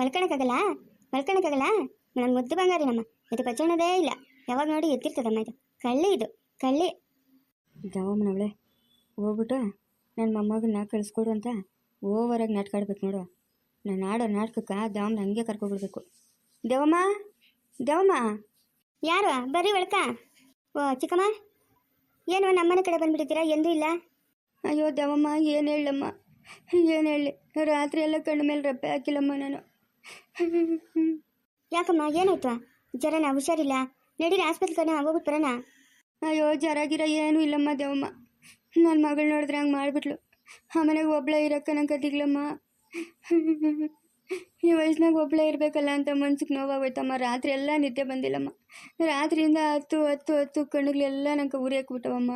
ಮಲ್ಕೊಳಕ್ಕಾಗಲ್ಲ ಮಲ್ಕೊಳಕ್ಕಾಗಲ್ಲ ನನ್ನ ಮುದ್ದು ಬಂಗಾರಿ ನಮ್ಮ. ಇದು ಕಚ್ಚೋಣದೇ ಇಲ್ಲ. ಯಾವಾಗ ನೋಡಿ ಎತ್ತಿರ್ತದಮ್ಮ ಇದು. ಕಳ್ಳಿ ಇದು. ಕಳ್ಳಿ. ದವಮ್ಮನವಳೆ ಹೋಗ್ಬಿಟ್ಟು ನನ್ನ ಮೊಮ್ಮಗನ್ನ ಕಳಿಸ್ಕೊಡು ಅಂತ ಓವರಾಗಿ ನಾಟಕ ಆಡ್ಬೇಕು ನೋಡು. ನಾನು ಆಡೋ ನಾಟಕಕ್ಕೆ ದವಮ್ಮನ ಹಂಗೆ ಕರ್ಕೊಬಿಡ್ಬೇಕು. ದೇವಮ್ಮ? ದೇವಮ್ಮ? ಯಾರು? ಬರ್ರಿ ಒಳಕ. ಓ ಚಿಕ್ಕಮ್ಮ. ಏನು ನಮ್ಮನೆ ಕಡೆ ಬಂದ್ಬಿಟ್ಟಿದ್ದೀರಾ? ಎಂದೂ ಇಲ್ಲ? ಅಯ್ಯೋ ದೇವಮ್ಮ ಏನು ಹೇಳಮ್ಮ? ಏನು ಹೇಳಿ? ರಾತ್ರಿ ಎಲ್ಲ ಕಣ್ಣು ಮೇಲೆ ರಪ್ಪೆ ಹಾಕಿಲ್ಲಮ್ಮ ನಾನು. ಯಾಕಮ್ಮ ಏನಾಯ್ತು? ಜರನ ಹುಷಾರಿಲ್ಲ? ನಡೀರಿ ಆಸ್ಪತ್ರೆ ಕಡೆ ಹೋಗ್ಬಿಟ್ಟು ಬರೋಣ. ಅಯ್ಯೋ ಜರಾಗಿರ ಏನೂ ಇಲ್ಲಮ್ಮ ದೇವಮ್ಮ. ನನ್ನ ಮಗಳು ನೋಡಿದ್ರೆ ಹಂಗೆ ಮಾಡಿಬಿಟ್ಲು. ಆ ಮನೆಗೆ ಒಬ್ಳೆ ಇರೋಕ್ಕ ನಂಗೆ ಕದಿಗ್ಲಮ್ಮ. ಈ ವಯಸ್ಸಿನಾಗ ಒಬ್ಳೆ ಇರಬೇಕಲ್ಲ ಅಂತ ಮನ್ಸಿಗೆ ನೋವಾಗೋಯ್ತಮ್ಮ. ರಾತ್ರಿ ಎಲ್ಲ ನಿದ್ದೆ ಬಂದಿಲ್ಲಮ್ಮ. ರಾತ್ರಿಯಿಂದ ಹತ್ತು ಹತ್ತು ಹತ್ತು ಕಣ್ಣುಗಳೆಲ್ಲ ನಂಗೆ ಉರಿ ಹಾಕ್ಬಿಟ್ಟವಮ್ಮ.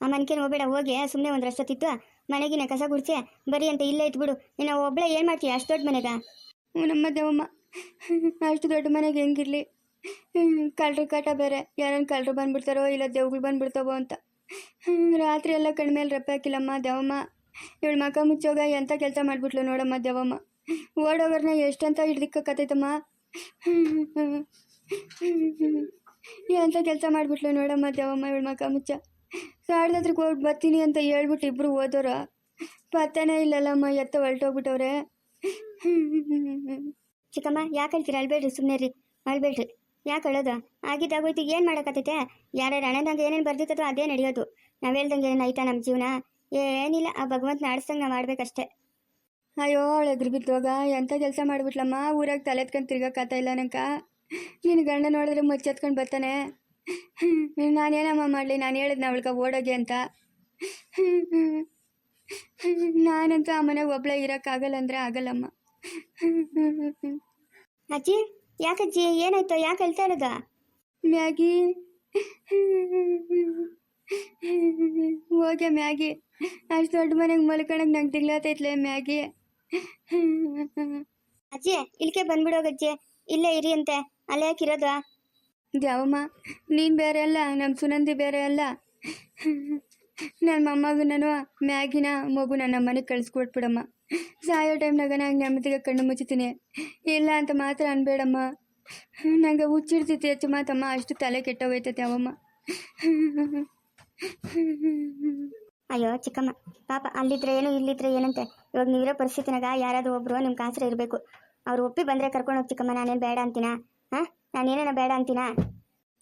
ಮನೆಗೆ ಹೋಗ್ಬೇಡ ಹೋಗಿ ಸುಮ್ಮನೆ ಒಂದು ರಷ್ಟೊತ್ತಿತ್ತು ಮನೆಗಿನ ಕಸ ಗುಡ್ಸಿ ಬರೀ ಅಂತ ಇಲ್ಲೇ ಇಟ್ಬಿಡು ನೀನು ಒಬ್ಳೆ ಏನು ಮಾಡ್ತೀಯ ಅಷ್ಟು ದೊಡ್ಡ ಮನೆಗ ನಮ್ಮ ದೇವಮ್ಮ ಅಷ್ಟು ದೊಡ್ಡ ಮನೆಗೆ ಹೆಂಗಿರಲಿ ಕಳ್ಳರು ಕಾಟ ಬೇರೆ ಯಾರನ್ನು ಕಳ್ರು ಬಂದ್ಬಿಡ್ತಾರೋ ಇಲ್ಲ ದೇವ್ಗಳು ಬಂದ್ಬಿಡ್ತಾವೋ ಅಂತ ರಾತ್ರಿ ಎಲ್ಲ ಕಣ್ಮೇಲೆ ರೆಪ್ಪೆ ಹಾಕಿಲ್ಲಮ್ಮ ದೇವಮ್ಮ ಇವಳು ಮಕ ಮುಚ್ಚೋಗ ಎಂಥ ಕೆಲಸ ಮಾಡಿಬಿಟ್ಲು ನೋಡಮ್ಮ ದೇವಮ್ಮ ಓಡೋಗರ್ನ ಎಷ್ಟಂತ ಹಿಡ್ದಿಕ್ಕತ್ತೈತಮ್ಮ ಎಂಥ ಕೆಲಸ ಮಾಡಿಬಿಟ್ಲು ನೋಡಮ್ಮ ದೇವಮ್ಮ ಇವಳು ಮಕ ಮುಚ್ಚ ಸಾಡ್ದ ಹತ್ರಕ್ಕೆ ಹೋಗಿ ಬರ್ತೀನಿ ಅಂತ ಹೇಳ್ಬಿಟ್ಟು ಇಬ್ಬರು ಓದೋರು ಪತ್ತನೇ ಇಲ್ಲಲ್ಲಮ್ಮ, ಎತ್ತ ಹೊರಟೋಗ್ಬಿಟ್ಟವ್ರೆ ಚಿಕ್ಕಮ್ಮ, ಯಾಕೆ ಹೇಳ್ತೀರಿ? ಅಳ್ಬೇಡ್ರಿ ಸುಮ್ಮನೆ ರೀ ಅಳ್ಬೇಡ್ರಿ. ಯಾಕೆ ಅಳೋದು? ಆಗಿದ್ದಾಗೋಯ್ತು ಏನು ಮಾಡೋಕತ್ತೈತೆ ಯಾರ್ಯಾರು ಹಣದಂಗೆ ಏನೇನು ಬರ್ದಿತ್ತದೋ ಅದೇ ನಡೆಯೋದು. ನಾವು ಹೇಳ್ದಂಗೆ ಏನು ಆಯ್ತಾ ನಮ್ಮ ಜೀವನ? ಏನಿಲ್ಲ, ಆ ಭಗವಂತ ಆಡಿಸ್ದಂಗೆ ನಾವು ಮಾಡ್ಬೇಕಷ್ಟೇ. ಅಯ್ಯೋ, ಅವಳು ಬಿದ್ದೋಗ ಎಂಥ ಕೆಲಸ ಮಾಡಿಬಿಟ್ಲಮ್ಮ? ಊರಾಗ ತಲೆ ಎತ್ಕೊಂಡು ತಿರ್ಗಕ್ಕಾತ ಇಲ್ಲ ನಂಕ ನಿನ್ನ ಗಂಡ ನೋಡಿದ್ರೆ ಮುಚ್ಚೆತ್ಕೊಂಡು ಬರ್ತಾನೆ. ನಾನೇನಮ್ಮ ಮಾಡಲಿ? ನಾನು ಹೇಳಿದ್ನ ಅವಳಿಗೆ ಓಡೋಗಿ ಅಂತ. ನಾನಂತೂ ಆ ಮನೆಗೆ ಒಬ್ಳೆ ಇರೋಕ್ಕಾಗಲ್ಲ ಅಂದರೆ ಆಗಲ್ಲಮ್ಮ. ಅಜ್ಜಿ ಯಾಕಜ್ಜಿ? ಏನಾಯ್ತು? ಯಾಕೆ ಹೇಳ್ತಾ ಇರೋದು? ಮ್ಯಾಗಿ. ಹೋಗೆ ಮ್ಯಾಗಿ. ಅಷ್ಟು ದೊಡ್ಡ ಮನೆಗೆ ಮಲ್ಕೊಳಕ್ ನಂಗೆ ತಿಗ್ಲಾತೈತ್ಲೆ ಮ್ಯಾಗಿ. ಅಜ್ಜಿ ಇಲ್ಕೆ ಬಂದ್ಬಿಡೋಗಜ್ಜಿ ಇಲ್ಲೇ ಇರಿ ಅಂತೆ. ಅಲ್ಲೇ ಯಾಕಿರೋದು ದ್ಯಾವಮ್ಮ, ನೀನು ಬೇರೆ ಅಲ್ಲ ನಮ್ಮ ಸುನಂದಿ ಬೇರೆ ಅಲ್ಲ ನನ್ನ ನಾನು ಮ್ಯಾಗಿನ ಮಗು ನನ್ನ ಮನೆಗೆ ಕಳಿಸ್ಕೊಟ್ಬಿಡಮ್ಮ. ಸಾಯೋ ಟೈಮ್ನಾಗ ನಂಗೆ ನೆಮ್ಮದಿಗೆ ಕಣ್ಣು ಮುಚ್ಚುತ್ತೀನಿ ಇಲ್ಲ ಅಂತ ಮಾತ್ರ ಅನ್ಬೇಡಮ್ಮ. ನಂಗೆ ಹುಚ್ಚಿಡ್ತೈತಿ ಹೆಚ್ಚು ಮಾತಮ್ಮ, ಅಷ್ಟು ತಲೆ ಕೆಟ್ಟೋಗೈತೈತೆ ಅವಮ್ಮ ಅಯ್ಯೋ ಚಿಕ್ಕಮ್ಮ, ಪಾಪ ಅಲ್ಲಿದ್ರೆ ಏನು, ಇಲ್ಲಿದ್ರೆ ಏನಂತೆ? ಇವಾಗ ನೀವಿರೋ ಪರಿಸ್ಥಿತಿನಾಗ ಯಾರಾದ್ರೂ ಒಬ್ರು ನಿಮ್ಮ ಕಾಸರ ಇರಬೇಕು. ಅವ್ರು ಒಪ್ಪಿ ಬಂದರೆ ಕರ್ಕೊಂಡು ಹೋಗಿ ಚಿಕ್ಕಮ್ಮ, ನಾನೇನು ಬೇಡ ಅಂತೀನಾ? ಹಾಂ? ನಾನೇನೇನ ಬೇಡ ಅಂತೀನಾ?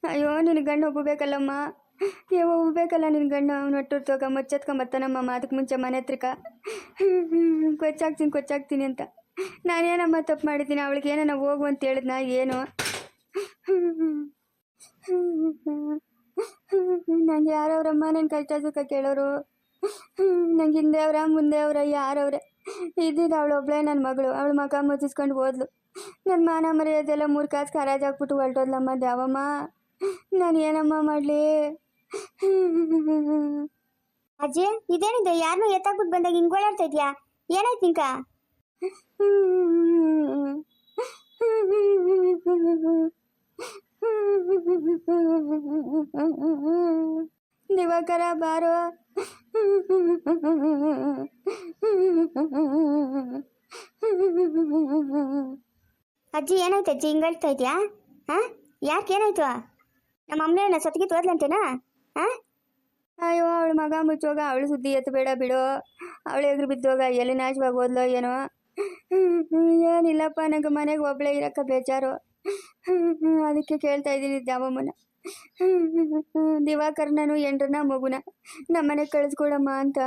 ಅಯ್ಯೋ ನಿನ್ನ ಗಂಡು ಒಬ್ಬಬೇಕಲ್ಲಮ್ಮ ಯಾವ ಒಬ್ಬಬೇಕಲ್ಲ ನಿನ್ನ ಗಂಡು. ಅವ್ನು ಒಟ್ಟುರ್ತೋಗ ಮುಚ್ಚತ್ಕೊಂಬರ್ತಾನಮ್ಮ ಅದಕ್ಕೆ ಮುಂಚೆ ಮನೆ ಹತ್ರಕ ಕೊಚ್ಚಾಕ್ತೀನಿ ಕೊಚ್ಚಾಕ್ತೀನಿ ಅಂತ. ನಾನೇನಮ್ಮ ತಪ್ಪು ಮಾಡಿದ್ದೀನಿ? ಅವಳಿಗೆ ಏನೋ ಹೋಗು ಅಂತ ಹೇಳಿದ್ನ? ಏನು? ನಂಗೆ ಯಾರವ್ರಮ್ಮ ನನ್ನ ಕಷ್ಟ ಸುಖ ಕೇಳೋರು? ನಂಗೆ ಹಿಂದೆ ಅವರ, ಮುಂದೆ ಅವ್ರ, ಯಾರವ್ರೆ? ಇದ್ದಿದ್ದು ಅವಳು ಒಬ್ಳೆ ನನ್ನ ಮಗಳು. ಅವಳು ಮಗ ಮುಚ್ಚಿಸ್ಕೊಂಡು ಹೋದ್ಲು. ನನ್ನ ಮಾನ ಮರ್ಯಾದೆಲ್ಲ ಮೂರು ಕಾಸು ಖರಾಜ್ ಹಾಕ್ಬಿಟ್ಟು ಹೊರಟೋದ್ಲಮ್ಮ ದ್ಯಾವಮ್ಮ. ನಾನು ಏನಮ್ಮ ಮಾಡಲಿ? ಅಜ್ಜಿ ಇದೇನಿದೆ? ಯಾರನ್ನೂ ಎತ್ತಾಕ್ಬಿಟ್ಟು ಬಂದಾಗ ಹಿಂಗೆ ಓಡಾಡ್ತಾ ಇದೆಯಾ? ಏನಾಯ್ತು ನಿಂಕ? ದಿವಾಕರ ಬಾರೋ. ಅಜ್ಜಿ ಏನಾಯ್ತು ಅಜ್ಜಿ? ಹಿಂಗಳ್ತಾ ಇದೆಯಾ? ಹಾಂ? ಯಾಕೆ ಏನಾಯ್ತು? ನಮ್ಮ ಅಮ್ಮನ ಸತ್ತಿಗೆ ತೋದ್ಲಂತೇನಾ? ಹಾಂ? ಅಯ್ಯೋ ಅವಳ ಮಗ ಮುಚ್ಚೋಗ ಅವಳು ಸುದ್ದಿ ಎತ್ತು ಬೇಡ. ಬಿಡು ಅವಳು ಎದುರು ಬಿದ್ದೋಗ ಎಲ್ಲಿ ನಾಶವಾಗಿ ಓದ್ಲೋ ಏನೋ. ಏನಿಲ್ಲಪ್ಪ ನಂಗೆ ಮನೆಗೆ ಒಬ್ಳೆ ಇರಕ್ಕ ಬೇಜಾರು. ಅದಕ್ಕೆ ಕೇಳ್ತಾ ಇದ್ದೀನಿ ದ್ಯಾವಮ್ಮನ ದಿವಾಕರ್ ನಾನು ಎಂಡ್ರನ್ನ ಮಗುನ. ನಮ್ಮನೆಗೆ ಕಳಿಸ್ಕೊಡಮ್ಮ ಅಂತ.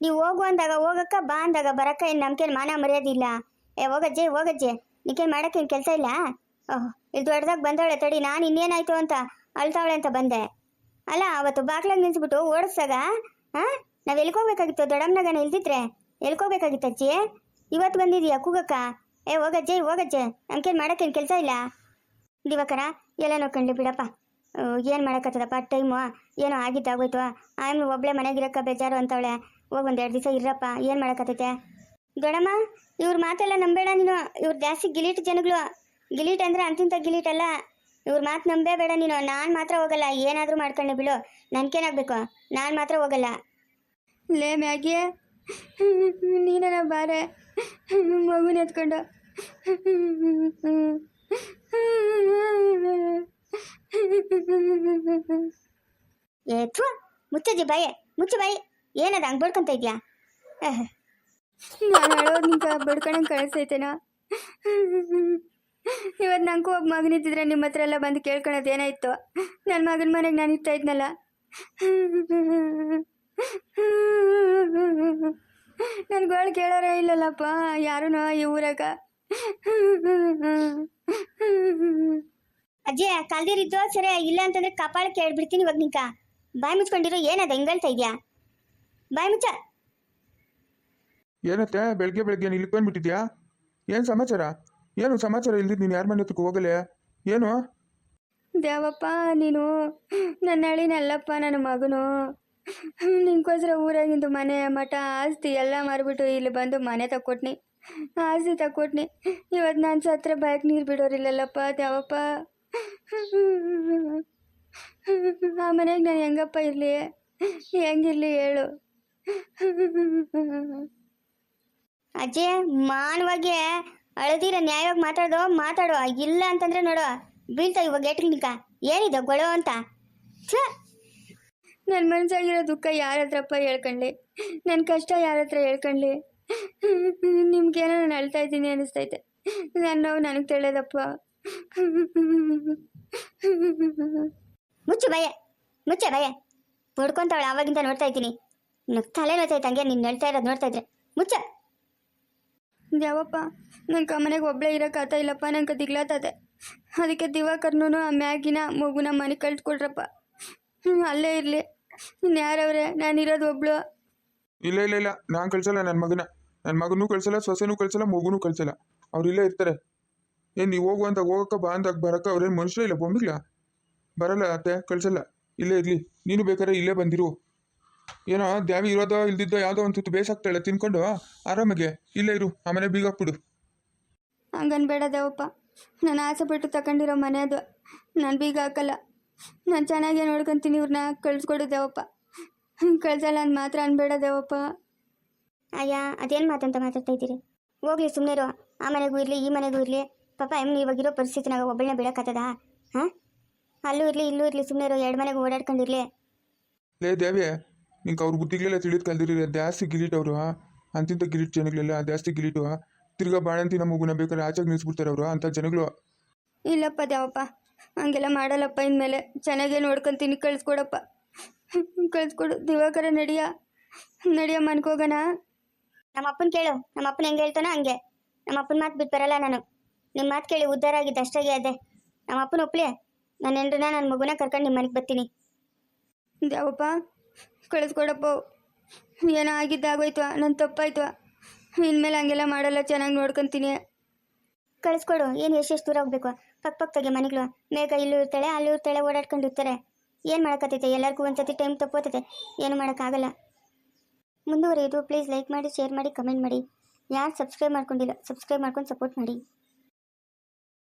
ನೀವು ಹೋಗು ಅಂದಾಗ ಹೋಗಕ್ಕ ಬಾ ಅಂದಾಗ ಬರಕ್ಕ ಏನು ನಮ್ಗೇನು ಮಾನ ಮರ್ಯಾದೆ ಇಲ್ಲ. ಏ, ಹೋಗಜ್ಜೆ ಹೋಗಜ್ಜೆ. ನಿಕೆ ಮಾಡಕ್ಕೆ ಏನು ಕೆಲಸ ಇಲ್ಲ? ಓಹ್, ಇಲ್ಲಿ ದೊಡ್ಡದಾಗ ಬಂದವಳೆ ತಡಿ, ನಾನು ಇನ್ನೇನಾಯ್ತು ಅಂತ ಅಳ್ತಾವಳೆ ಅಂತ ಬಂದೆ. ಅಲ್ಲ, ಅವತ್ತು ಬಾಗ್ಲಾಗ ನಿಲ್ಸ್ಬಿಟ್ಟು ಓಡಿಸ್ದಾಗ ಹಾಂ ನಾವು ಎಲ್ಕೋಬೇಕಾಗಿತ್ತು ದೊಡ್ಡಮ್ಮನಾಗನ ಇಲ್ದಿದ್ರೆ ಎಲ್ಕೋಬೇಕಾಗಿತ್ತು ಅಜ್ಜಿ? ಇವತ್ತು ಬಂದಿದೀಯಾ ಕೂಗಕ್ಕ? ಏ, ಹೋಗಜ್ಜೆ ಹೋಗಜ್ಜೆ. ನಮ್ಗೇನು ಮಾಡೋಕ್ಕೇನು ಕೆಲಸ ಇಲ್ಲ? ದಿವಾಕರ, ಎಲ್ಲ ನೋಡ್ಕೊಂಡ್ಲಿ ಬಿಡಪ್ಪ. ಏನು ಮಾಡೋಕ್ಕತ್ತದಪ್ಪ ಟೈಮು, ಏನೋ ಆಗಿದ್ದಾಗೋಯ್ತು. ಆಮೇಲೆ ಒಬ್ಳೆ ಮನೆಗಿರಕ್ಕ ಬೇಜಾರು ಅಂತವಳೆ. ಹೋಗಿ ಒಂದು ಎರಡು ದಿವಸ ಇರಪ್ಪ ಏನು ಮಾಡೋಕ್ಕತ್ತೈತೆ ದೊಡಮ್ಮ ಇವ್ರ ಮಾತೆಲ್ಲ ನಂಬೇಡ ನೀನು. ಇವ್ರು ಜಾಸ್ತಿ ಗಿಲೀಟ್ ಜನಗಳು. ಗಿಲೀಟ್ ಅಂದ್ರೆ ಅಂತಿಂತ ಗಿಲೀಟ್ ಅಲ್ಲ. ಇವ್ರ ಮಾತು ನಂಬೇ ಬೇಡ ನೀನು. ನಾನು ಮಾತ್ರ ಹೋಗಲ್ಲ. ಏನಾದರೂ ಮಾಡ್ಕೊಂಡೆ ಬಿಡು. ನನ್ಕೇನಾಗಬೇಕು? ನಾನು ಮಾತ್ರ ಹೋಗಲ್ಲ. ಲೇ ಮ್ಯಾಗಿ. ನೀನ ಬಾರೆ. ಮಗುನ ಎತ್ಕೊಂಡು ಏ ಥೂ ಮುಚ್ಚಜ್ಜಿ ಬಾಯಿ. ಮುಚ್ಚು ಬಾಯಿ. ಏನದ? ಹಂಗೆ ಬಡ್ಕೊಂತ ಇದೆಯಾ? ನಾನು ಹೇಳೋದು ನಿಂಗೆ ಕಳಿಸ್ತೈತೇನೋ ಇವತ್ತು ನಂಗೂ ಒಬ್ಬ ಮಗನಿದ್ದಿದ್ರೆ ನಿಮ್ಮ ಹತ್ರ ಎಲ್ಲ ಬಂದು ಕೇಳ್ಕೊಳೋದು ಏನಾಯ್ತು? ನನ್ನ ಮಗನ ಮನೆಗೆ ನಾನು ಇರ್ತಾ ಇದ್ನಲ್ಲ. ಗೋಳ್ ಕೇಳೋರೇ ಇಲ್ಲಲ್ಲಪ್ಪ ಯಾರೂ ಈ ಊರಾಗ. ಅಜ್ಜಿ ಕಲ್ದಿರಿದ್ದು ಸರಿ ಇಲ್ಲ ಅಂತಂದ್ರೆ ಕಪಾಳ ಕೇಳ್ಬಿಡ್ತೀನಿ ಇವಾಗ ನಿಂಕ. ಬಾಯಿ ಮುಚ್ಕೊಂಡಿರೋ ಏನದ ಹಿಂಗಳ್ತಾ ಇದೆಯಾ? ಬಾಯಿ ಮುಚ್ಚ. ಏನತ್ತೆ ಬೆಳಗ್ಗೆ ಬೆಳಗ್ಗೆ ನೀನು ಇಲ್ಲಿಗೆ ಬಂದ್ಬಿಟ್ಟಿದ್ಯಾ ಏನು ಸಮಾಚಾರ? ಏನು ಸಮಾಚಾರ ಇಲ್ದಿದ್ದು ನೀನು ಯಾರ ಮನೆ ಹತ್ರಕ್ಕೆ ಹೋಗಲೆ ಏನು? ದೇವಪ್ಪ, ನೀನು ನನ್ನ ಹಳಿನಲ್ಲಪ್ಪ ನನ್ನ ಮಗನು. ನಿನ್ಕೋಸ್ಕರ ಊರಾಗಿಂದು ಮನೆ, ಮಠ, ಆಸ್ತಿ ಎಲ್ಲ ಮಾರ್ಬಿಟ್ಟು ಇಲ್ಲಿ ಬಂದು ಮನೆ ತಕ್ಕೊಟ್ನಿ. ಆಸ್ತಿ ತಕ್ಕೊಟ್ನಿ. ಇವತ್ತು ನಾನು ಸತ್ರ ಬಯಕ್ ನೀರು ಬಿಡೋರಿಲ್ಲಲ್ಲಪ್ಪ, ದೇವಪ್ಪ. ಆ ಮನೆಗೆ ನಾನು ಹೆಂಗಪ್ಪ ಇರಲಿ? ಹೆಂಗಿರಲಿ ಹೇಳು. ಅಜ್ಜಿ ಮಾನವಾಗಿ ಅಳದಿರ ನ್ಯಾಯವಾಗಿ ಮಾತಾಡೋ ಮಾತಾಡೋ ಇಲ್ಲ ಅಂತಂದ್ರೆ ನೋಡು ಬೀಳ್ತಾ ಇವಾಗ ಗೇಟ್ ನಿಂಕ ಏನಿದೆ ಗೊಳೋ ಅಂತ? ಛ! ನನ್ನ ಮನಸ್ಸಾಗಿರೋ ದುಃಖ ಯಾರ ಹತ್ರಪ್ಪ ಹೇಳ್ಕಂಡ್ಲಿ? ನನ್ನ ಕಷ್ಟ ಯಾರ ಹತ್ರ ಹೇಳ್ಕೊಳ್ಳಿ ನಿಮ್ಗೇನೋ ನಾನು ಅಳ್ತಾ ಇದ್ದೀನಿ ಅನಿಸ್ತೈತೆ. ನನ್ನ ನೋವು ನನಗೆ ತಿಳಿಯೋದಪ್ಪ ಮುಚ್ಚು ಭಯ ಮುಚ್ಚೆ ಭಯ ಬಡ್ಕೊಂತವಳು ಆವಾಗಿಂದ ನೋಡ್ತಾ ಇದ್ದೀನಿ. ತಲೆ ನೋಯ್ತೈತೆ ಹಂಗೆ ನೀನು ಹೇಳ್ತಾ ಇರೋದು ನೋಡ್ತಾ ಇದ್ರೆ. ಮುಚ್ಚ! ಯಾವಪ್ಪ? ನನ್ನ ಮನೆಗೆ ಒಬ್ಬಳೇ ಇರೋಕ್ಕಾಗ್ತಾ ಇಲ್ಲಪ್ಪ ನಂಗೆ ದಿಗ್ಲಾತದೆ ಅದಕ್ಕೆ ದಿವಾಕರ್ನೂ ಆ ಮ್ಯಾಗಿನ ಮಗುನ ಮನೆ ಕಳ್ಸ್ಕೊಡ್ರಪ್ಪ ಅಲ್ಲೇ ಇರಲಿ. ಇನ್ನು ಯಾರ್ಯಾವರೇ ನಾನು ಇರೋದು ಒಬ್ಳು. ಇಲ್ಲ ಇಲ್ಲ ಇಲ್ಲ. ನಾನು ಕಳ್ಸಲ್ಲ ನನ್ನ ಮಗನ. ನನ್ನ ಮಗನೂ ಕಳ್ಸಲ್ಲ, ಸೊಸೆನೂ ಕಳ್ಸಲ್ಲ, ಮಗುನೂ ಕಳ್ಸಲ್ಲ. ಅವ್ರು ಇಲ್ಲೇ ಇರ್ತಾರೆ. ಏನು ನೀವು ಹೋಗು ಅಂತ ಹೋಗಕ್ಕ, ಬಾ ಅಂದಾಗ ಬರಕ್ಕ ಅವ್ರೇನು ಮನುಷ್ಯರೇ ಇಲ್ಲ ಬಂದಿಲ್ಲ ಬರಲ್ಲ ಅತ್ತೆ, ಕಳ್ಸಲ್ಲ. ಇಲ್ಲೇ ಇರಲಿ. ನೀನು ಬೇಕಾದ್ರೆ ಇಲ್ಲೇ ಬಂದಿರು. ಏನೋ ದ್ಯಾವಿ ಇರೋದೋ ಇಲ್ದಿದ್ದೋ ಯಾವುದೋ ಒಂದು ತುತ್ತು ಬೇಸಾಗ್ತಾಳೆ ತಿನ್ಕೊಂಡು ಆರಾಮಾಗೆ ಇಲ್ಲೇ ಇರು ಆಮೇಲೆ ಬೀಗ ಹಾಕ್ಬಿಡು ಹಂಗನ್ಬೇಡ ದೇವಪ್ಪ ನಾನು ಆಸೆ ಪಟ್ಟು ತಗೊಂಡಿರೋ ಮನೆ ಅದು. ನಾನು ಬೀಗ ಹಾಕಲ್ಲ ನಾನು ಚೆನ್ನಾಗಿ ನೋಡ್ಕೊಂತೀನಿ ಇವ್ರನ್ನ ಕಳ್ಸ್ಕೊಡು ದೇವಪ್ಪ ಕಳ್ಸಲ್ಲ ಅಂತ ಮಾತ್ರ ಅನ್ಬೇಡ ದೇವಪ್ಪ ಅಯ್ಯ ಅದೇನು ಮಾತಂತ ಮಾತಾಡ್ತಾ ಇದ್ದೀರಿ? ಹೋಗ್ಲಿ ಸುಮ್ಮನೆ ಆ ಮನೆಗೂ ಇರಲಿ ಈ ಮನೆಗೂ ಇರಲಿ. ಪಾಪ ಎಮ್ಮೆ ಇವಾಗಿರೋ ಪರಿಸ್ಥಿತಿನಾಗ ಒಬ್ಬಳನ್ನ ಬಿಡೋಕ್ಕತ್ತದ ಹಾಂ? ಅಲ್ಲೂ ಇರಲಿ ಇಲ್ಲೂ ಇರಲಿ ಸುಮ್ಮನೆ ಇರೋ. ಎರಡು ಮನೆಗೆ ಓಡಾಡ್ಕೊಂಡಿರ್ಲಿ. ಲೇ ದೇವಿ ನಿಂಗೆ ಅವ್ರ ಬುದ್ಧಿಗಳೆಲ್ಲ ತಿಳಿದು ಕಲ್ದಿರಿ ಜಾಸ್ತಿ ಗಿಲಿಟ್ ಅವರು ಅಂತಿಂತ ಗಿಲಿಟ್ ಜನಗಳೆಲ್ಲ ಜಾಸ್ತಿ ಗಿರೀಟು ತಿರ್ಗಾ ನಮ್ಮ ಮಗುನ ಬೇಕಾದ್ರೆ ಆಚೆಗೆ ನಿಲ್ಸ್ಬಿಡ್ತಾರೆ ಅವರು ಅಂತ ಜನಗಳು. ಇಲ್ಲಪ್ಪ ದೇವಪ್ಪ ಹಂಗೆಲ್ಲ ಮಾಡಲ್ಲಪ್ಪ ಇನ್ಮೇಲೆ. ಚೆನ್ನಾಗೇ ನೋಡ್ಕೊಂತೀನಿ ಕಳ್ಸ್ಕೊಡಪ್ಪ. ಕಳಿಸ್ಕೊಡು ದಿವಾಕರ ನಡಿಯ. ನಡಿಯ ಮನ್ಕೋಗೋಣ ನಮ್ಮ ಅಪ್ಪನ ಕೇಳು ನಮ್ಮ ಅಪ್ಪನ ಹೆಂಗೆ ಹೇಳ್ತಾನೋ ಹಂಗೆ. ನಮ್ಮ ಅಪ್ಪನ ಮಾತು ಬಿಟ್ಟು ಬರಲ್ಲ ನಾನು. ನಿಮ್ಮ ಮಾತು ಕೇಳಿ ಉದ್ಧಾರ ಆಗಿದ್ದು ಅಷ್ಟಾಗಿ ಅದೆ. ನಮ್ಮ ಅಪ್ಪನ ಒಪ್ಲೆ? ನನ್ನ ಹೆಂಡ್ರನ್ನ ನನ್ನ ಮಗುನ ಕರ್ಕೊಂಡು ನಿಮ್ಮ ಮನೆಗೆ ಬರ್ತೀನಿ. ದೇವಪ್ಪ ಕಳಿಸ್ಕೊಡಪ್ಪ. ಏನೋ ಆಗಿದ್ದಾಗೋಯ್ತು ನನ್ನ ತಪ್ಪಾಯ್ತು. ಇನ್ಮೇಲೆ ಹಂಗೆಲ್ಲ ಮಾಡಲ್ಲ, ಚೆನ್ನಾಗಿ ನೋಡ್ಕೊಂತೀನಿ. ಕಳಿಸ್ಕೊಡು, ಏನು ಎಷ್ಟೆಷ್ಟು ದೂರ ಹೋಗ್ಬೇಕು? ಪಕ್ಕ ಪಕ್ಕದಾಗೆ ಮನೆಗಳು. ಮೇಘ ಇಲ್ಲೂ ಇರ್ತಾಳೆ, ಅಲ್ಲೂ ಇರ್ತಾಳೆ, ಓಡಾಡ್ಕೊಂಡು ಇರ್ತಾರೆ. ಏನು ಮಾಡೋಕ್ಕತ್ತೈತೆ ಎಲ್ಲರಿಗೂ ಒಂದ್ಸತಿ ಟೈಮ್ ತಪ್ಪೋತೈತೆ. ಏನು ಮಾಡೋಕ್ಕಾಗಲ್ಲ. ಮುಂದುವರೆಯೋದು ಪ್ಲೀಸ್ ಲೈಕ್ ಮಾಡಿ ಶೇರ್ ಮಾಡಿ ಕಮೆಂಟ್ ಮಾಡಿ. ಯಾರು ಸಬ್ಸ್ಕ್ರೈಬ್ ಮಾಡ್ಕೊಂಡಿಲ್ಲ ಸಬ್ಸ್ಕ್ರೈಬ್ ಮಾಡ್ಕೊಂಡು ಸಪೋರ್ಟ್ ಮಾಡಿ.